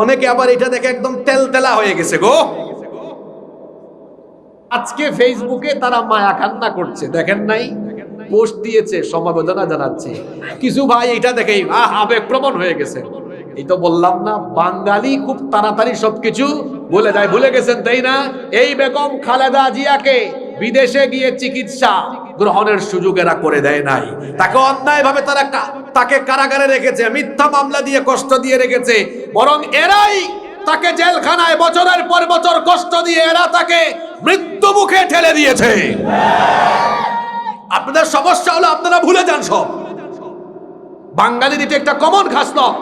অনেকে আবার এটা দেখে একদম তেলতেলা হয়ে গেছে গো। আজকে ফেসবুকে তারা মায়া কান্না করছে, দেখেন নাই? পোস্ট দিয়েছে সমবেদনা জানাচ্ছে। কিছু ভাই এটা দেখে, আহ আবেগ প্রবণ হয়ে গেছে। এই তো বললাম না, বাঙালি খুব তাড়াতাড়ি সবকিছু ভুলে যায় ভুলে গেছেন তাই না? এই বেগম খালেদা জিয়াকে বিদেশে গিয়ে চিকিৎসা গ্রহণের সুযোগ এরা করে দেয় নাই। তাকে অন্যায় ভাবে তারা তাকে কারাগারে রেখেছে, মিথ্যা মামলা দিয়ে কষ্ট দিয়ে রেখেছে। বরং এরাই তাকে জেলখানায় বছরের পর বছর কষ্ট দিয়ে এরা তাকে মৃত্যু মুখে ঠেলে দিয়েছে। আপনাদের সমস্যা হলো আপনারা ভুলে যান সব। বাঙালির এটা একটা কমন খাসলত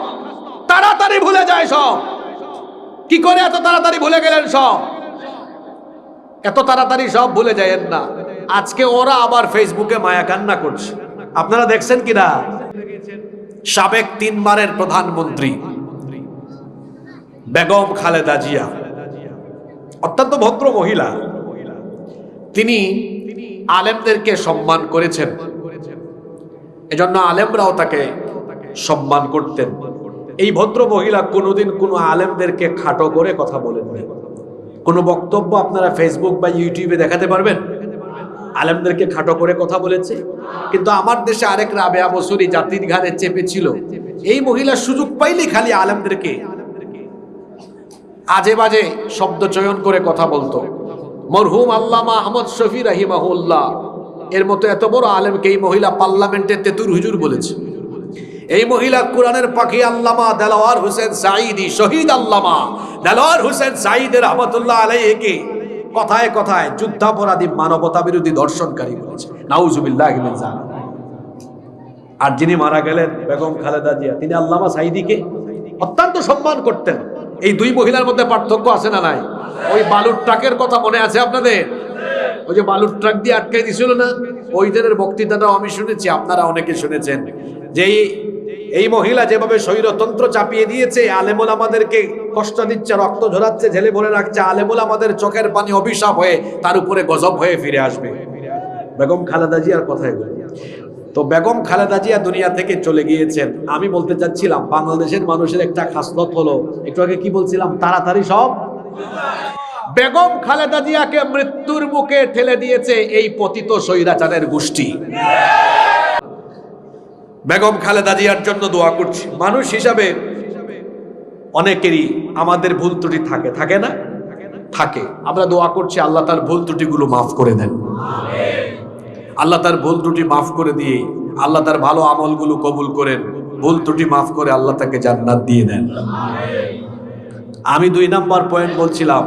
তাড়াতাড়ি ভুলে যায় সব। কি করে এত তাড়াতাড়ি ভুলে গেলেন সব? এত তাড়াতাড়ি সব ভুলে যায়েন না। আজকে ওরা আবার ফেসবুকে মায়া কান্না করছে। আপনারা দেখছেন কিনা? সাবেক তিনবারের প্রধানমন্ত্রী বেগম খালেদা জিয়া। অত্যন্ত ভদ্র মহিলা। তিনি আলেমদেরকে সম্মান করেছেন। এজন্য আলেমরাও তাকে সম্মান করতেন। এই ভদ্র মহিলা কোনোদিন কোনো আলেমদেরকে খাটো করে কথা বলেননি। কোনো বক্তব্য আপনারা ফেসবুক বা ইউটিউবে দেখাতে পারবেন? আলেমদেরকে খাটো করে কথা বলেছে। কিন্তু আমার দেশে আরেক রাবেয়া বসুরি জাতির ঘাড়ে চেপেছিল। এই মহিলা সুযোগ পাইলে খালি আলেমদেরকে আজে বাজে শব্দ চয়ন করে কথা বলতো। মরহুম আল্লামা আহমদ শফি রাহিমাহুল্লাহ, এর মতো এত বড় আলেমকে এই মহিলা পার্লামেন্টে তেতুর হুজুর বলেছে। এই মহিলা কোরআনের পাখি আল্লামা দেলাওয়ার হোসেন সাঈদি, শহীদ আল্লামা দেলাওয়ার হোসেন সাঈদের রহমতুল্লাহ আলাইহিকে কথায় কথায় যুদ্ধাপরাধী মানবতা বিরোধী দর্শনকারী বলেছে। নাউজুবিল্লাহ। আর যিনি মারা গেলেন, বেগম খালেদা জিয়া, তিনি আল্লামা সাইদিকে অত্যন্ত সম্মান করতেন। এই দুই মহিলার মধ্যে পার্থক্য আছে না নাই? ওই বালুর ট্রাকের কথা মনে আছে আপনাদের? ওই যে বালুর ট্রাক দিয়ে আটকে দিছিল না? ওই দিনের বক্তৃতাটাও আমি শুনেছি, আপনারা অনেকে শুনেছেন। যে এই- মহিলা যেভাবে স্বৈরতন্ত্র চাপিয়ে দিয়েছে, আলেমুল আমাদেরকে কষ্ট দিচ্ছে, রক্ত ঝরাচ্ছে ঝেলে ভরে রাখছে, আলেমুল আমাদের চোখের পানি অভিশাপ হয়ে তার উপরে গজব হয়ে ফিরে আসবে। বেগম খালেদা জিয়ার বলি তো বেগম খালেদা জিয়া দুনিয়া থেকে চলে গিয়েছেন। আমি বলতে চাচ্ছিলাম, বাংলাদেশের মানুষের একটা খাসলত হলো, একটু আগে কি বলছিলাম? তাড়াতাড়ি সব। বেগম খালেদা জিয়াকে মৃত্যুর মুখে ঠেলে দিয়েছে এই পতিত স্বৈরাচারের গোষ্ঠী। বেগম খালেদা জিয়ার জন্য দোয়া করছি। মানুষ হিসাবে অনেকেরই আমাদের ভুল ত্রুটি থাকে। থাকে না? থাকে। আমরা দোয়া করছি আল্লাহ তার ভুল ত্রুটিগুলো মাফ করে দেন। আল্লাহ তার ভুল ত্রুটি মাফ করে দিয়ে আল্লাহ তার ভালো আমলগুলো কবুল করেন। ভুল ত্রুটি মাফ করে আল্লাহ তাকে জান্নাত দিয়ে দেন। আমি দুই নাম্বার পয়েন্ট বলছিলাম,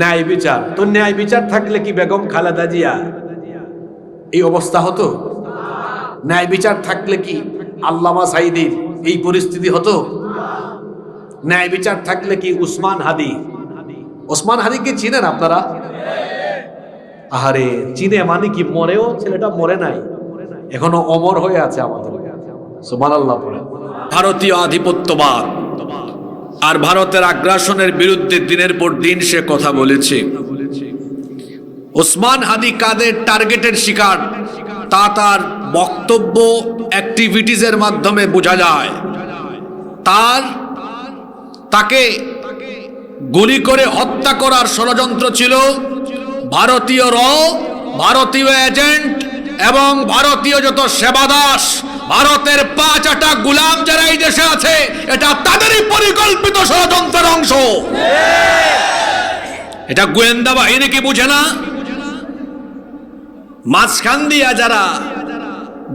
ন্যায় বিচার। তো ন্যায় বিচার থাকলে কি বেগম খালেদা জিয়া এই অবস্থা হতো? ন্যায় বিচার থাকলে কি আল্লামা সাইদির এই পরিস্থিতি হতো? ন্যায় বিচার থাকলে কি উসমান হাদি? ওসমান হাদিকে চিনেন আপনারা? আহারে, চিনে মানে কি মরেও ছেলেটা মরে নাই? এখনও অমর হয়ে আছে আমাদের। সুমান আল্লাহ ভারতীয় আধিপত্যবাদ। আর ভারতের আগ্রাসনের বিরুদ্ধে দিনের পর দিন সে কথা বলেছে। ওসমান হাদি কাদের টার্গেটের শিকার? তা তার বক্তব্য অ্যাক্টিভিটিসের মাধ্যমে বোঝা যায়। তার, তাকে গুলি করে হত্যা করার ষড়যন্ত্র ছিল ভারতীয় র, ভারতীয় এজেন্ট এবং ভারতীয় যত সেবাদাস ভারতের পাঁচ আটা গুলাম যারা এই দেশে আছে, এটা তাদেরই পরিকল্পিত ষড়যন্ত্রের অংশ। এটা গোয়েন্দা বাহিনী কি বুঝে না? মাঝখান দিয়া যারা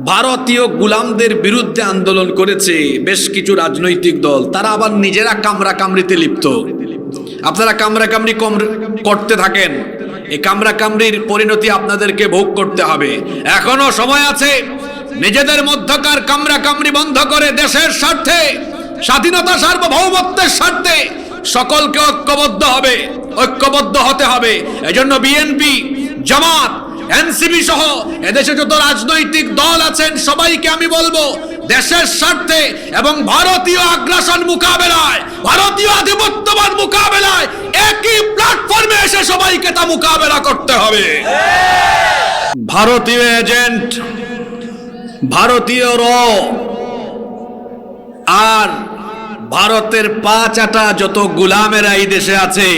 ভারতীয় গুলামদের বিরুদ্ধে আন্দোলন করেছে বেশ কিছু রাজনৈতিক দল। তারা আবার নিজেরা কামরা কামড়িতে লিপ্ত। আপনারা কামরা কামড়ি কম করতে থাকেন। এই কামরা কামড়ির পরিণতি আপনাদেরকে ভোগ করতে হবে। এখনও সময় আছে। নিজেদের মধ্যকার কামরা কামড়ি বন্ধ করে দেশের স্বার্থে, স্বাধীনতা সার্বভৌমত্বের স্বার্থে সকলকে ঐক্যবদ্ধ হবে, ঐক্যবদ্ধ হতে হবে। এজন্য বিএনপি, জামাত এনসিবি সহ এদেশে যত রাজনৈতিক দল আছেন, সবাইকে আমি বলব, দেশের স্বার্থে এবং ভারতীয় আগ্রাসন মোকাবেলায়, ভারতীয় আধিপত্যবাদ মোকাবেলায় একই প্ল্যাটফর্মে এসে সবাইকে তা মোকাবেলা করতে হবে। ভারতীয় এজেন্ট, ভারতীয় র, আর ভারতের পা চাটা যত গুলামেরা এই দেশে আছে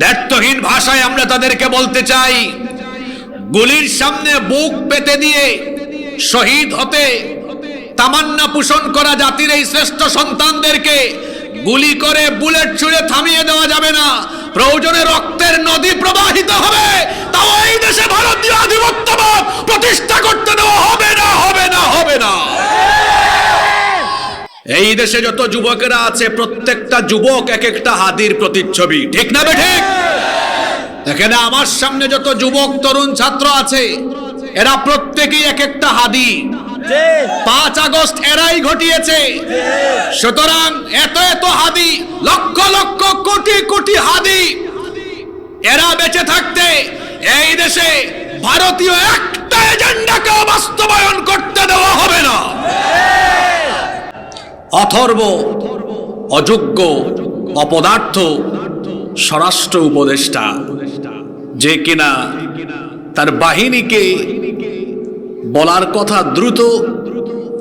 দায়িত্বহীন ভাষায় আমরা তাদেরকে বলতে চাই। গুলির সামনে বুক পেতে দিয়ে শহীদ হতে তামান্না পোষণ করা জাতির এই শ্রেষ্ঠ সন্তানদেরকে গুলি করে বুলেট ছুঁড়ে থামিয়ে দেওয়া যাবে না। প্রয়োজনে রক্তের নদী প্রবাহিত হবে। তাও এই দেশে ভারতীয় আধিপত্যবাদ প্রতিষ্ঠা করতে দেওয়া হবে না হবে না হবে না। এই দেশে যত যুবকেরা আছে, প্রত্যেকটা যুবক এক একটা হাদির প্রতিচ্ছবি। ঠিক না বে ঠিক? এখানে আমার সামনে যত যুবক তরুণ ছাত্র আছে এরা প্রত্যেকেই এক একটা হাদি পাঁচ আগস্ট এরাই ঘটিয়েছে। সুতরাং এত এত হাদি লক্ষ লক্ষ কোটি কোটি হাদি এরা বেঁচে থাকতে এই দেশে ভারতীয় একটা এজেন্ডাকে বাস্তবায়ন করতে দেওয়া হবে না। অথর্ব অযোগ্য অপদার্থ স্বরাষ্ট্র উপদেষ্টা। যে কিনা তার বাহিনীকে বলার কথা দ্রুত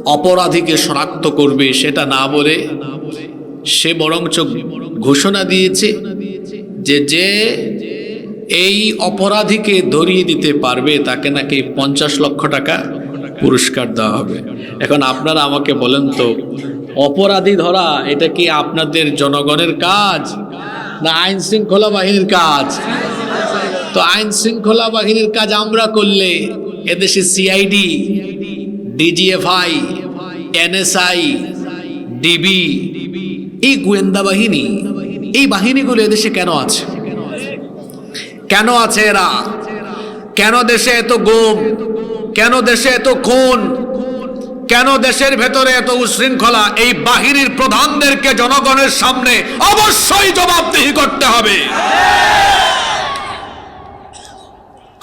অপরাধীকে শনাক্ত করবে সেটা না বলে সে বরঞ্চ ঘোষণা দিয়েছে যে যে এই অপরাধীকে ধরিয়ে দিতে পারবে তাকে নাকি পঞ্চাশ লক্ষ টাকা পুরস্কার দেওয়া হবে। এখন আপনারা আমাকে বলেন তো, অপরাধী ধরা, এটা কি আপনাদের জনগণের কাজ না আইন শৃঙ্খলা বাহিনীর কাজ? তো আইন শৃঙ্খলা বাহিনীর কাজ আমরা করলে এদেশে সিআইডি ডিজিএফআই এনএসআই ডিবি এই গোয়েন্দা বাহিনী, এই বাহিনীগুলো এদেশে কেন আছে? কেন আছে এরা? কেন দেশে এত গোম? কেন দেশে এত খুন? কেন দেশের ভেতরে এত উশৃঙ্খলা? এই বাহিনীর প্রধানদেরকে জনগণের সামনে অবশ্যই জবাবদিহি করতে হবে।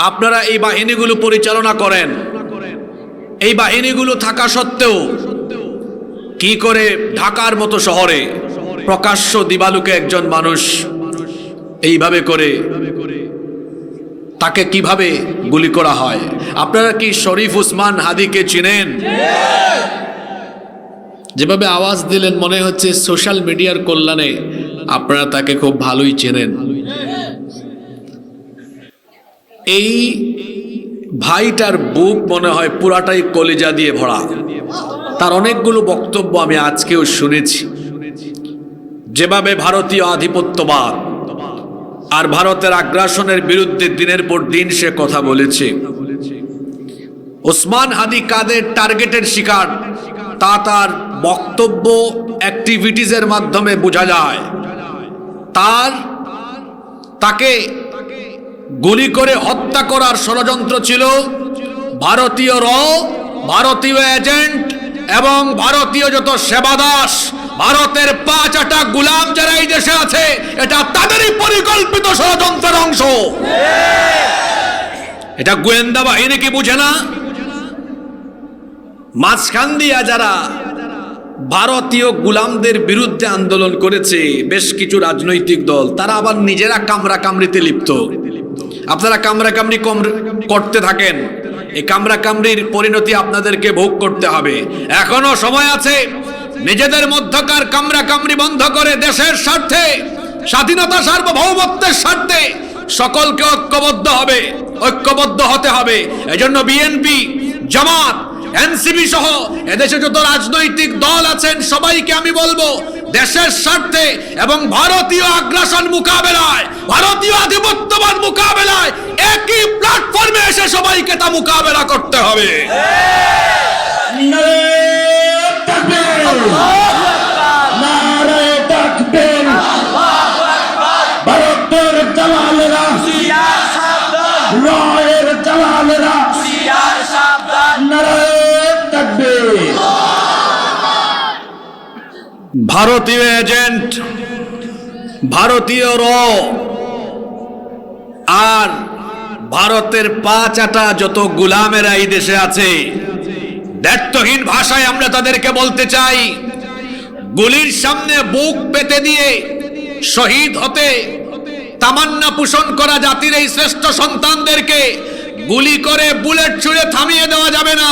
আপনারা এই বাহিনীগুলো পরিচালনা করেন। এই বাহিনীগুলো থাকা সত্ত্বেও কি করে ঢাকার মতো শহরে প্রকাশ্য দিবালুকে একজন মানুষ এইভাবে করে তাকে কীভাবে গুলি করা হয়? আপনারা কি শরীফ উসমান হাদিকে চিনেন? যেভাবে আওয়াজ দিলেন, মনে হচ্ছে সোশ্যাল মিডিয়ার কল্যাণে আপনারা তাকে খুব ভালোই চেনেন। এই ভাইটার বুক মনে হয় পুরাটাই কলিজা দিয়ে ভরা। তার অনেকগুলো বক্তব্য আমি আজকেও শুনেছি। যেভাবে ভারতীয় আধিপত্যবাদ আর ভারতের আগ্রাসনের বিরুদ্ধে দিনের পর দিন সে কথা বলেছে। ওসমান হাদি কাদের টার্গেটের শিকার, তা তার বক্তব্য অ্যাক্টিভিটিজের মাধ্যমে বোঝা যায়। তার, তাকে গুলি করে হত্যা করার ষড়যন্ত্র ছিল। ভারতীয় র, ভারতীয় এজেন্ট এবং ভারতীয় যত সেবাদাস, ভারতের পাঁচ আটা গুলাম যারা এই দেশে আছে, এটা তাদেরই পরিকল্পিত ষড়যন্ত্রের অংশ। এটা গোয়েন্দা বাহিনী কি বুঝে না? মাঝখান দিয়া যারা ভারতীয় গুলামদের বিরুদ্ধে আন্দোলন করেছে, বেশ কিছু রাজনৈতিক দল, তারা আবার নিজেরা কামরা কামড়িতে লিপ্ত। আপনারা কামরা কামড়ি কম করতে থাকেন। এই কামরা কামড়ির পরিণতি আপনাদেরকে ভোগ করতে হবে। এখনও সময় আছে। নিজেদের মধ্যকার কামরা কামড়ি বন্ধ করে দেশের স্বার্থে, স্বাধীনতা সার্বভৌমত্বের স্বার্থে সকলকে ঐক্যবদ্ধ হবে, ঐক্যবদ্ধ হতে হবে। এজন্য বিএনপি, জামাত এনসিবি সহ এদেশে যত রাজনৈতিক দল আছেন সবাইকে আমি বলব দেশের স্বার্থে এবং ভারতীয় আগ্রাসন মোকাবেলায় ভারতীয় আধিপত্যবাদ মোকাবেলায় একই প্ল্যাটফর্মে এসে সবাইকে তা মোকাবেলা করতে হবে। ভারতের রয়ের ভারতীয় এজেন্ট, ভারতীয় র, আর ভারতের পা চাটা যত গুলামেরা এই দেশে আছে, দায়িত্বহীন ভাষায় আমরা তাদেরকে বলতে চাই, গুলির সামনে বুক পেতে দিয়ে শহীদ হতে তামান্না পোষণ করা জাতির এই শ্রেষ্ঠ সন্তানদেরকে গুলি করে বুলেট ছুঁড়ে থামিয়ে দেওয়া যাবে না।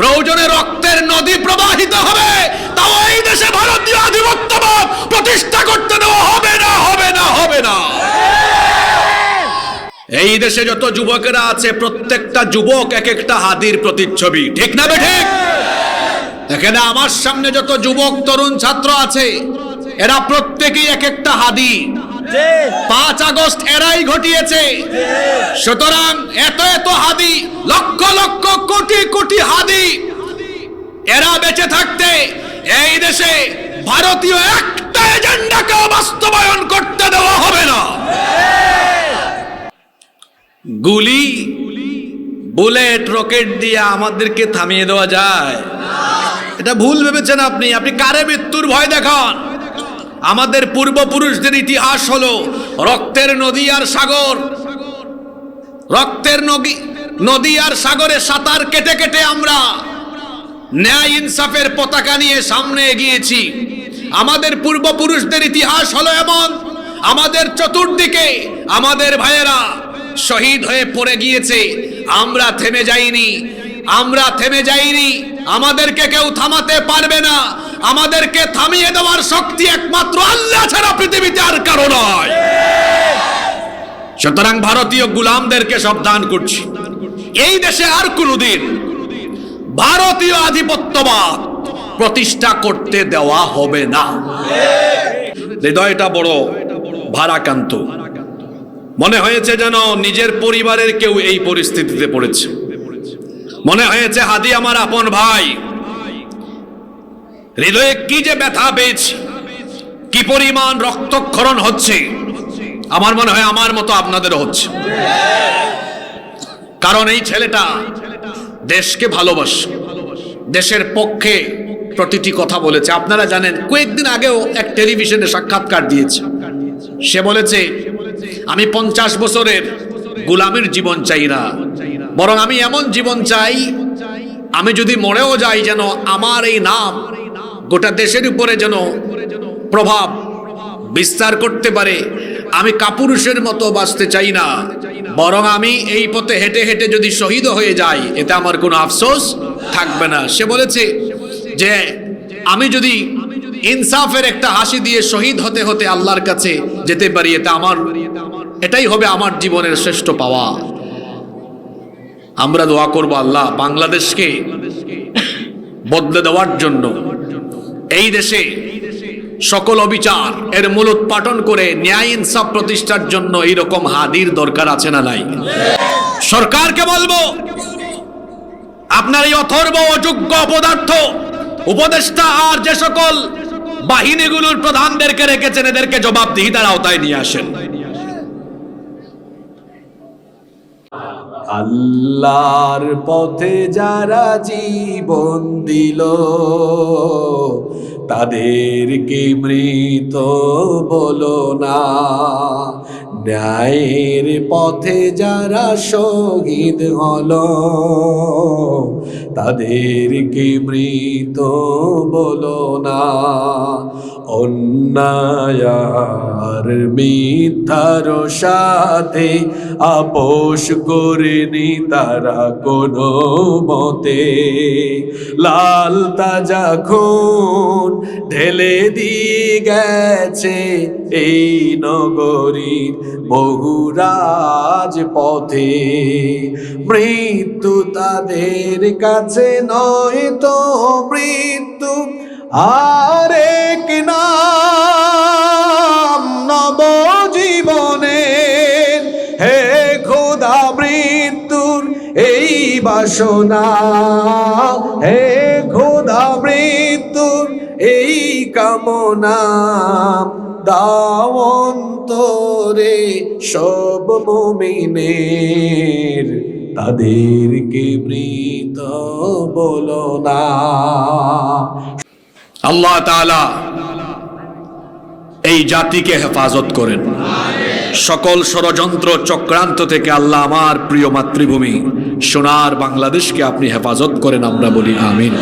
প্রয়োজনে রক্তের নদী প্রবাহিত হবে। তাও এই দেশে ভারতীয় আধিপত্যবাদ প্রতিষ্ঠা করতে দেওয়া হবে না হবে না হবে না। এই দেশে যত যুবকেরা আছে, প্রত্যেকটা যুবক এক একটা হাদির প্রতিচ্ছবি। ঠিক না ঠিক? এখানে আমার সামনে যত যুবক, তরুণ, ছাত্র আছে, এরা প্রত্যেকেই এক একটা হাদি। পাঁচ আগস্ট এরাই ঘটিয়েছে। সুতরাং এত এত হাদি, লক্ষ লক্ষ কোটি কোটি হাদি এরা বেঁচে থাকতে এই দেশে ভারতীয় একটা এজেন্ডাকে বাস্তবায়ন করতে দেওয়া হবে না। গুলি, বুলেট, রকেট দিয়ে আমাদেরকে থামিয়ে দেওয়া যায়। এটা ভুল ভেবেছেন আপনি। আপনি কারে মৃত্যুর ভয় দেখান? আমাদের পূর্বপুরুষদের ইতিহাস হলো রক্তের নদী আর সাগর। রক্তের নদী নদী আর সাগরে সাঁতার কেটে কেটে আমরা ন্যায় ইনসাফের পতাকা নিয়ে সামনে এগিয়েছি। আমাদের পূর্বপুরুষদের ইতিহাস হলো এমন, আমাদের চতুর্দিকে আমাদের ভাইয়েরা শহীদ হয়ে পড়ে গিয়েছে। আমরা থেমে যাইনি, আমরা থেমে যাইনি, আমাদেরকে কেউ থামাতে পারবে না। আমাদেরকে থামিয়ে দেওয়ার শক্তি একমাত্র আল্লাহ ছাড়া পৃথিবীতে আর কারও নয়। সুতরাং ভারতীয় গুলামদেরকে সাবধান করছি। এই দেশে আর কোনোদিন ভারতীয় আধিপত্যবাদ প্রতিষ্ঠা করতে দেওয়া হবে না। হৃদয়টা বড় ভারাকান্ত মনে হয়েছে যেন নিজের পরিবারের কেউ এই পরিস্থিতিতে পড়েছে। মনে হয়েছে হাদি আমার আপন ভাই। হৃদয়ে কি যে ব্যথা পেয়েছি? কি পরিমাণ রক্তক্ষরণ হচ্ছে? আমার মনে হয় আমার মতো আপনাদেরও হচ্ছে। কারণ এই ছেলেটা দেশকে ভালোবাসে। দেশের পক্ষে প্রতিটি কথা বলেছে। আপনারা জানেন, কয়েকদিন আগেও এক টেলিভিশনে সাক্ষাৎকার দিয়েছে। সে বলেছে, আমি পঞ্চাশ বছরের গোলামের জীবন চাই না। বরং আমি এমন জীবন চাই, আমি যদি মরেও যাই যেন আমার এই নাম গোটা দেশের উপরে যেন প্রভাব বিস্তার করতে পারে, আমি কাপুরুষের মতো বাঁচতে চাই না। বরং আমি এই পথে হেঁটে হেঁটে যদি শহীদ হয়ে যাই, এতে আমার কোনো আফসোস থাকবে না। সে বলেছে যে, আমি যদি ইনসাফের একটা হাসি দিয়ে শহীদ হতে হতে আল্লাহর কাছে যেতে পারি, এতে আমার, এটাই হবে আমার জীবনের শ্রেষ্ঠ পাওয়া। আমরা দোয়া করব আল্লাহ বাংলাদেশকে বদলে দেওয়ার জন্য। এই দেশে সকল অবিচার এর মূল উৎপাটন করে ন্যায় ইনসাফ প্রতিষ্ঠার জন্য এইরকম হাদির দরকার আছে না নাই? সরকারকে বলব, আপনার এই অথর্ব অযোগ্য পদার্থ, উপদেষ্টা আর যে সকল বাহিনীগুলোর প্রধানদেরকে রেখেছেন, এদেরকে জবাবদিহিতার আওতায় নিয়ে আসেন। আল্লাহর পথে যারা জীবন দিল, তাদেরকে মৃত বলো না। ন্যায়ের পথে যারা শহীদ হল, তাদেরকে মৃত বলো না। অন্যায়ার মিথ্যার সাথে আপোষ করেনি তারা কোনো মতে। লাল তাজা খুন ঢেলে দিয়ে গেছে এই নগরীর বহুরাজ পথে। মৃত্যু তাদের কাছে নয় তো মৃত্যু আরেক নাম নবজীবনের হে খোদা মৃত্যুর এই বাসনা, হে খোদা মৃত্যুর এই কামনা দাওন্তরে সব মুমিনের, তাদেরকে মৃত বলো না। আল্লাহ তালা এই জাতিকে হেফাজত করেন। সকল ষড়যন্ত্র চক্রান্ত থেকে আল্লাহ আমার প্রিয় মাতৃভূমি সোনার বাংলাদেশকে আপনি হেফাজত করেন, আমরা বলি আমিন।